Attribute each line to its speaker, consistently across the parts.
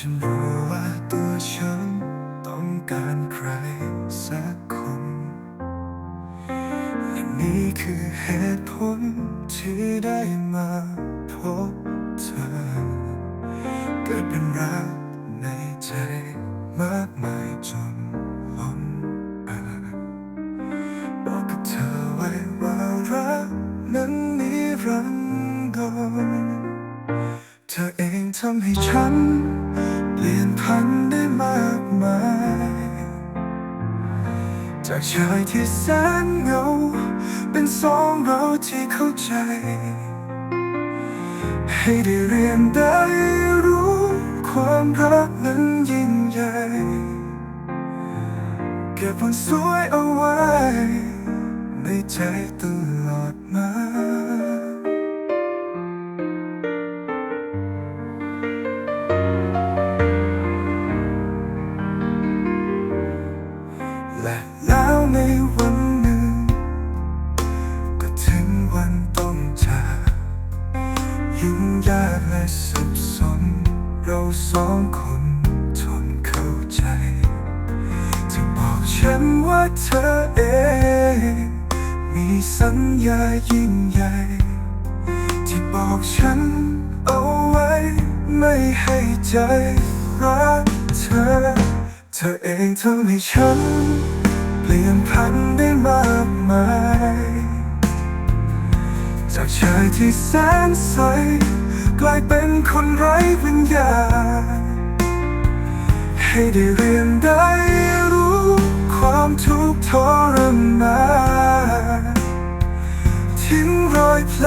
Speaker 1: ฉันรู้ว่าตัวฉันต้องการใคร สักคนและนี่คือเหตุผลที่ได้มาพบเธอ เกิดเป็นรักในใจมากมายจนล้นเออบอกกับเธอไว้ว่ารักนั้นนิรันดรเธอเองทำให้ฉัน เปลี่ยนพันได้มากมาย จากชายที่แสนเหงา เป็นสองเราที่เข้าใจ ให้ได้เรียนได้รู้ความรักนั้นยิ่งใหญ่เก็บวันสวยเอาไว้ ในใจตลอดมา เราสองคนทนเข้าใจจะบอกฉันว่าเธอเอง มีสัญญายิ่งใหญ่ ที่บอกฉันเอาไว้ไม่ให้ใจรักเธอ เธอเองทำให้ฉัน เปลี่ยนพันได้มากมาย จากชายที่แสนใสายเป็นคนไร้วิญญาณให้ได้เรียนได้รู้ความทุกข์ทรมานทิ้งรอยแผล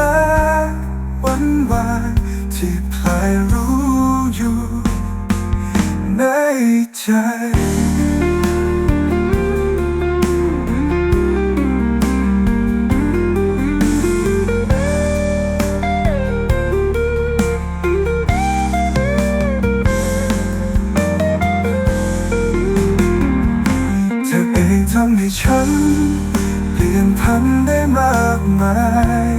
Speaker 1: วันวานที่พลายรู้อยู่ในใจำได้มากมาย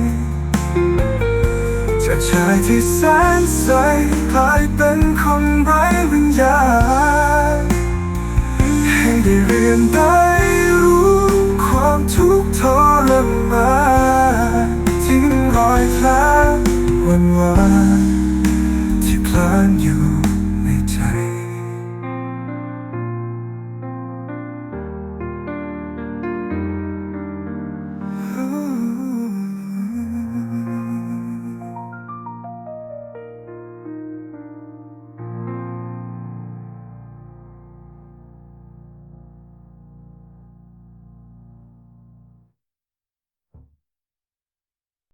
Speaker 1: จากชายที่แสนใสกลายเป็นคนไร้วิญญาณให้ได้เรียนได้รู้ความทุกข์ทรมารยแผลวันวาน